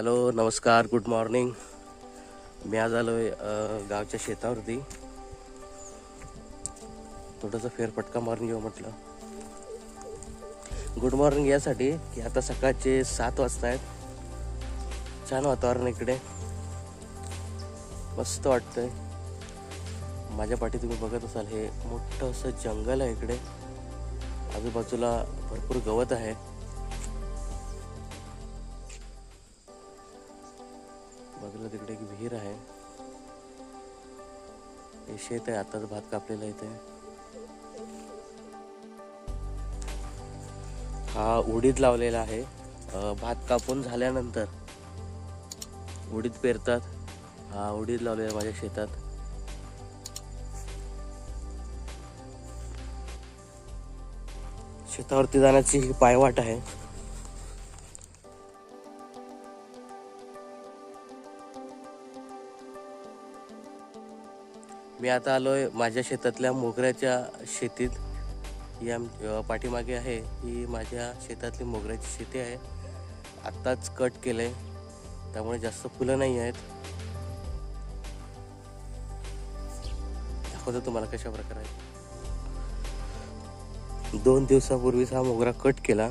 Hello नमस्कार good morning. मी आज आलो आहे गावच्या शेतावरती. थोडंसं फेरफटका मारून घेऊ म्हटलं. गुड मॉर्निंग यासाठी की आता सकाळचे सात वाजता आहेत छान वातावरण आहे इकडे. मस्त वाटतंय. माझ्या पाठी तुम्ही बघत असाल हे मोठं असं जंगल आहे इकडे. आजूबाजूला भरपूर गवत आहे. विहीर आहे. हे शेत आहे आताच भात कापलेला इथे. हा उडीद लावलेला आहे. भात कापून झाल्यानंतर उडीद पेरतात. हा उडीद लावलेला माझ्या शेतात. शेतावरती जाण्याची ही पायवाट आहे. मी आता आलो आहे माझ्या शेतातल्या मोगऱ्याच्या शेतीत. या पाठीमागे आहे. ही माझ्या शेतातली मोगऱ्याची शेती आहे. आत्ताच कट केलं आहे त्यामुळे जास्त फुलं नाही आहेत. दाखवतो तुम्हाला कशा प्रकारे दोन दिवसापूर्वीच हा मोगरा कट केला.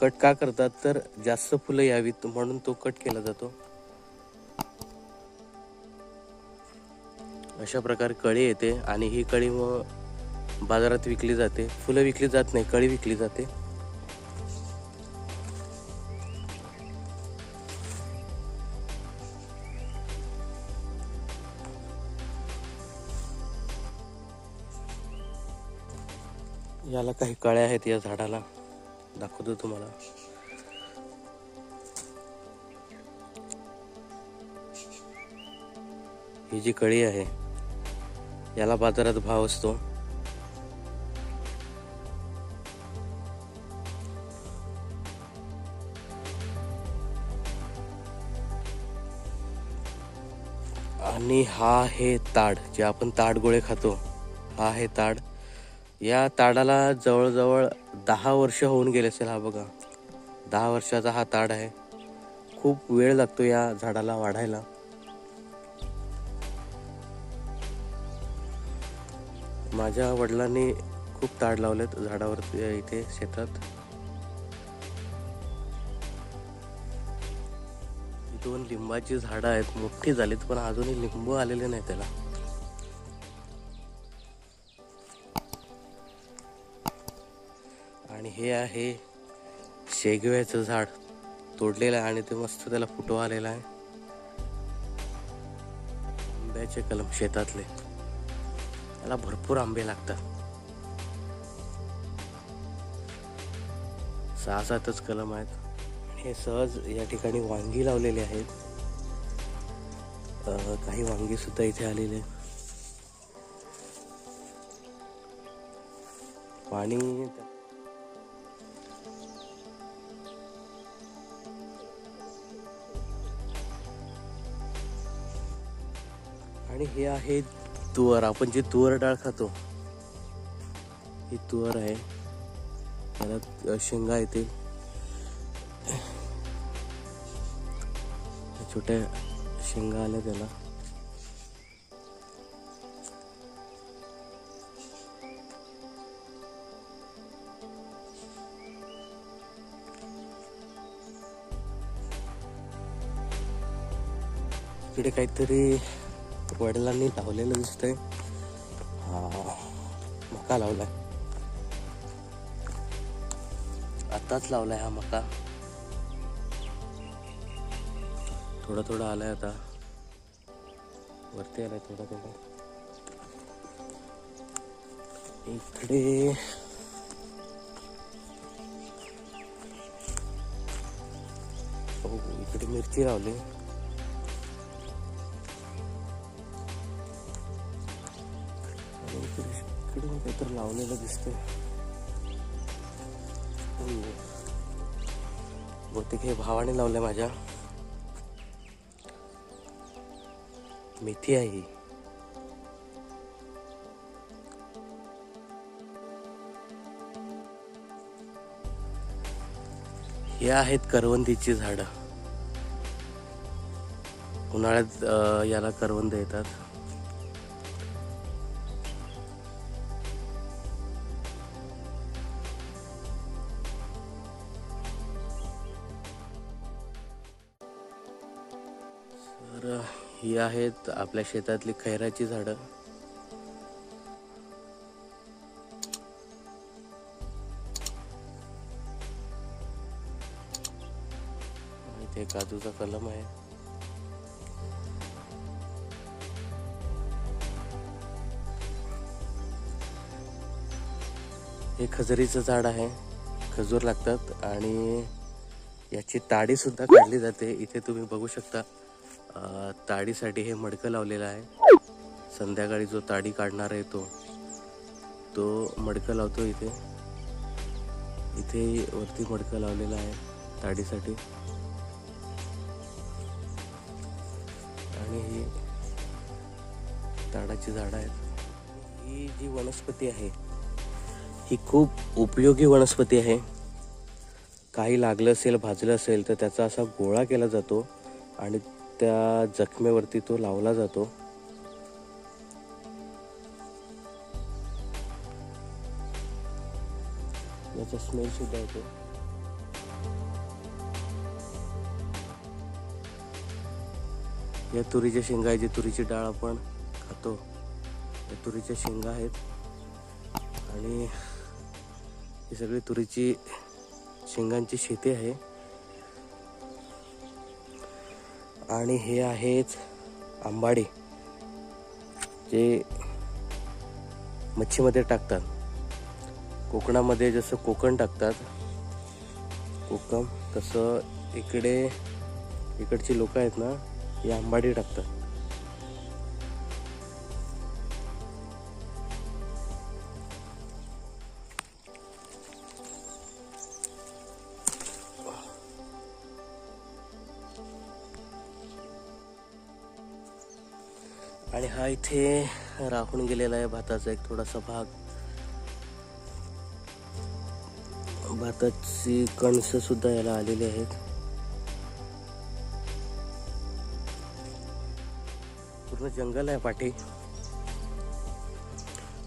कट का करतात? तर जास्त फुलं यावीत म्हणून तो कट केला जातो. अशा प्रकारे कळी येते आणि ही कळी मग बाजारात विकली जाते. फुलं विकली जात नाही कळी विकली जाते. याला काही कळ्या आहेत या झाडाला. दाखवतो तुम्हाला. ही जी कळी आहे याला बाजारात भाव असतो. आणि हा आहे ताड जे आपण ताड गोळे खातो. हा आहे ताड. या ताडाला जवळजवळ दहा वर्ष होऊन गेले असेल हा बघा. दहा वर्षाचा हा ताड आहे. खूप वेळ लागतो या झाडाला वाढायला. माझ्या वडिलांनी खूप ताड लावलेत झाडावर इथे शेतात. दोन लिंबाची झाडं आहेत मोठी झालीत पण अजूनही लिंबू आलेले नाही त्याला. आणि हे आहे शेगव्याचं झाड. तोडलेलं आहे आणि ते मस्त त्याला फुटवा आलेला आहे. आंब्याचे कलम शेतातले. त्याला भरपूर आंबे लागतात. सहा सातच कलम आहेत. हे सहज या ठिकाणी वांगी लावलेले आहेत. काही वांगी सुद्धा इथे आलेले. पाणी आणि हे आहेत तुवर आपण जे तुवर डाळ खातो ही तुवर आहे. त्याला शेंगा येते छोट्या शेंगा आल्या त्याला. इकडे काहीतरी वडिलांनी लावलेलं दिसतंय. आहे मका लावलाय. आताच लावलाय हा मका. थोडा थोडा आलाय आता. वरती आलाय थोडा थोडा. इकडे हो इकडे मिरची लावली. आणि इकडे काहीतरी लावलेलं दिसतंय. बहुतेक हे भावाने लावलंय माझ्या. मेथी आहे ही. हे आहेत करवंदीची झाडं. उन्हाळ्यात याला करवंद येतात. ही आहेत आपल्या शेतातली खैराची झाडं. इथे काजूचा कलम आहे. हे खजरीचं झाड आहे. खजूर लागतात आणि याची ताडी सुद्धा काढली जाते. इथे तुम्ही बघू शकता. ताडीसाठी हे मडकं लावलेलं आहे. संध्याकाळी जो ताडी काढणार आहे तो तो मडकं लावतो इथे. इथे वरती मडकं लावलेलं आहे ताडीसाठी. आणि ही ताडाची झाडं आहेत. ही जी वनस्पती आहे ही खूप उपयोगी वनस्पती आहे. काही लागलं असेल भाजलं असेल तर त्याचा असा गोळा केला जातो आणि त्या जखमेवरती तो लावला जातो. याचा स्मेल सुद्धा येतो. या तुरीच्या शेंगा आहे जी तुरीची डाळ आपण खातो. या तुरीच्या शेंगा आहेत. आणि ही सगळी तुरीची शेंगांची शेती आहे. आणि हे आहेच आंबाडे जे मच्छीमध्ये टाकतात. कोकणामध्ये जसं कोकण टाकतात कोकम तसं इकडे इकडची लोक आहेत ना ही आंबाडी टाकतात. आणि हा इथे राहून गेलेला आहे भाताचा एक थोडासा भाग. भाताची कणस सुद्धा याला आलेली आहेत. पूर्ण जंगल आहे पाठी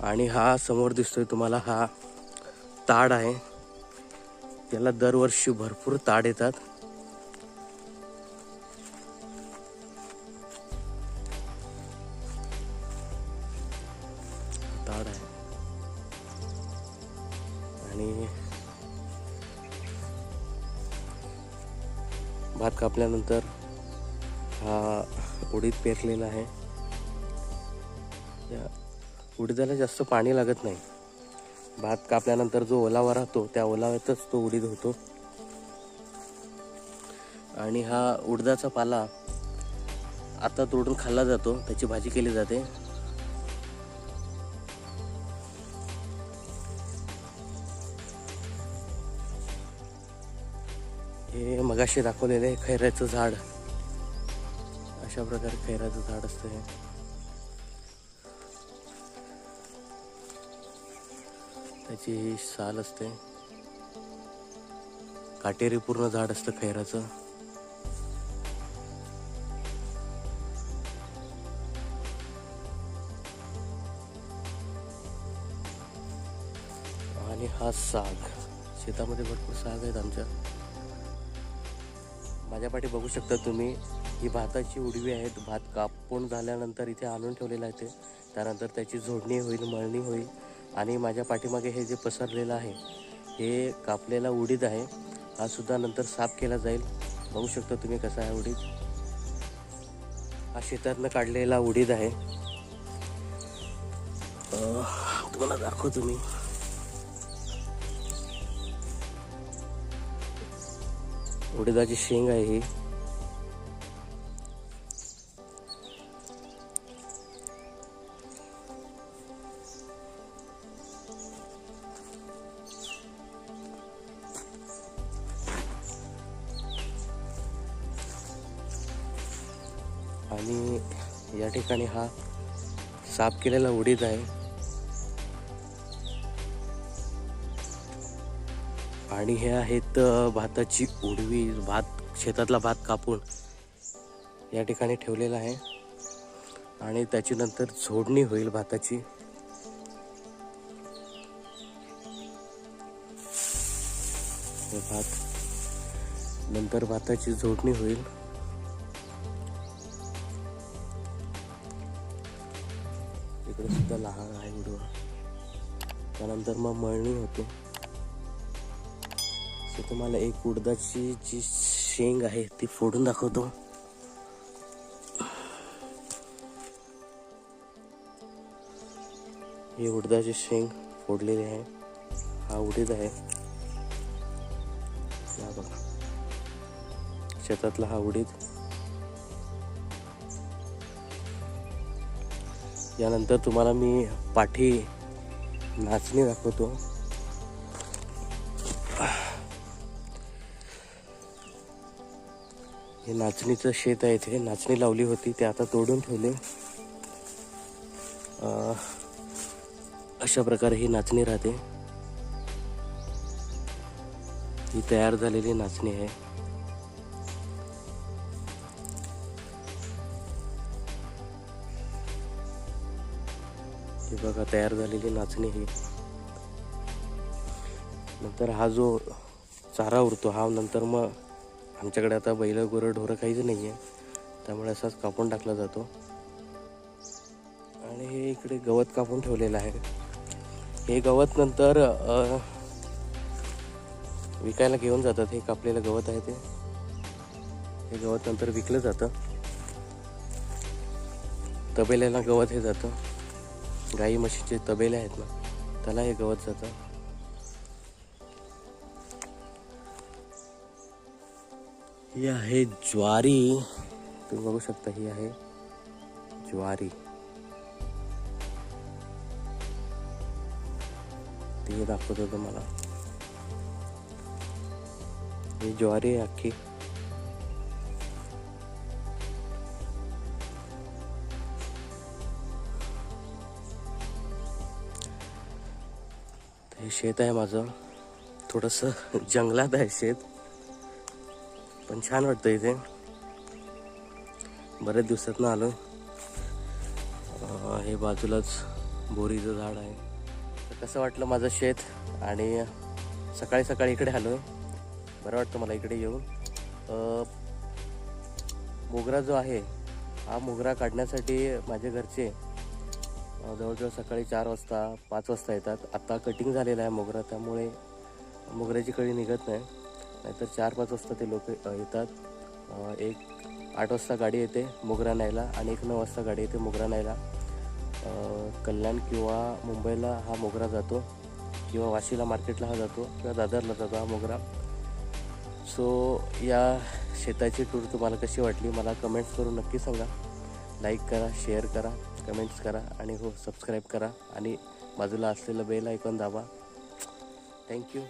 आणि हा समोर दिसतोय तुम्हाला हा ताड आहे. याला दरवर्षी भरपूर ताड येतात. भात कापल्यानंतर हा उडीद पेरलेला आहे. या उडीदाला जास्त पाणी लागत नाही. भात कापल्यानंतर जो ओलावा राहतो त्या ओलाव्यातच तो उडीद होतो. आणि हा उडदाचा पाला आता तोडून खाल्ला जातो त्याची भाजी केली जाते. हे मगाशी दाखवलेलं आहे खैऱ्याचं झाड. अशा प्रकारे खैऱ्याचं झाड असतं हे. त्याची ही साल असते. काटेरी पूर्ण झाड असतं खैराचं आणि हा साग. शेतामध्ये भरपूर साग आहेत आमच्या. माझ्या पाठी बघू शकता तुम्ही ही भाताची उडवी आहेत. भात कापून झाल्यानंतर इथे आणून ठेवलेलं आहे ते. त्यानंतर त्याची झोडणी होईल मळणी होईल. आणि माझ्या पाठीमागे हे जे पसरलेलं आहे हे कापलेला उडीद आहे. हा सुद्धा नंतर साफ केला जाईल. बघू शकता तुम्ही कसा आहे उडीद. हा शेतातनं काढलेला उडीद आहे. तुम्हाला दाखवतो तुम्ही उडीदाची शेंग आहे. ही आणि या ठिकाणी हा साफ केलेला उडीद आहे. आणि हे आहेत भाताची उडवी भात शेतातला भात कापून या ठिकाणी ठेवलेला आहे. आणि त्याची नंतर झोडणी होईल भाताची. हे भात नंतर भाताची जोडणी होईल. इकडे सुद्धा लहान आहे उडवा. त्यानंतर मग मळणी होते. तर तुम्हाला एक उडदाची जी शेंग आहे ती फोडून दाखवतो. ही उडदाची शेंग फोडलेली आहे. हा उडीद आहे. बघा. शेतातला हा उडीद. यानंतर तुम्हाला मी पाठी नाचणी दाखवतो. हे नाचणीचं शेत आहे इथे. नाचणी लावली होती ते आता तोडून ठेवले. अशा प्रकारे ही नाचणी राहते. ही तयार झालेली नाचणी आहे. ही बघा तयार झालेली नाचणी ही. नंतर हा जो चारा उरतो हा नंतर मग आमच्याकडे आता बैल गुरं ढोरं काहीच नाही आहे त्यामुळे असाच कापून टाकला जातो. आणि हे इकडे गवत कापून ठेवलेलं आहे. हे गवत नंतर विकायला घेऊन जातात. हे कापलेलं गवत आहे ते. हे गवत नंतर विकलं जातं. तबेल्याला गवत हे जातं. गाई म्हशीचे तबेले आहेत ना त्याला हे गवत जातं. ही आहे ज्वारी. तुम्ही बघू शकता ही आहे ज्वारी. ते दाखवतो तुम्हाला. ही ज्वारी आहे अख्खी. हे शेत आहे माझं. थोडंसं जंगलात आहे शेत. पण छान वाटतं इथे. बऱ्याच दिवसात ना आलो हे बाजूलाच बोरीचं झाड आहे. तर कसं वाटलं माझं शेत? आणि सकाळी सकाळी इकडे आलो बरं वाटतं मला इकडे येऊन. मोगरा जो आहे हा मोगरा काढण्यासाठी माझे घरचे जवळजवळ सकाळी चार वाजता पाच वाजता येतात. आत्ता कटिंग झालेला आहे मोगरा त्यामुळे मोगऱ्याची कळी निघत नाही. नाहीतर चार पाच वाजता ते लोक येतात. एक आठ वाजता गाडी येते मोगरा न्यायला आणि एक नऊ वाजता गाडी येते मोगरा न्यायला. कल्याण किंवा मुंबईला हा मोगरा जातो किंवा वाशीला मार्केटला हा जातो किंवा दादरला जातो हा मोगरा. सो या शेताची टूर तुम्हाला कशी वाटली मला कमेंट्स करून नक्की सांगा. लाईक करा शेअर करा कमेंट्स करा आणि हो सबस्क्राईब करा आणि बाजूला असलेलं बेल ऐकून दाबा. थँक्यू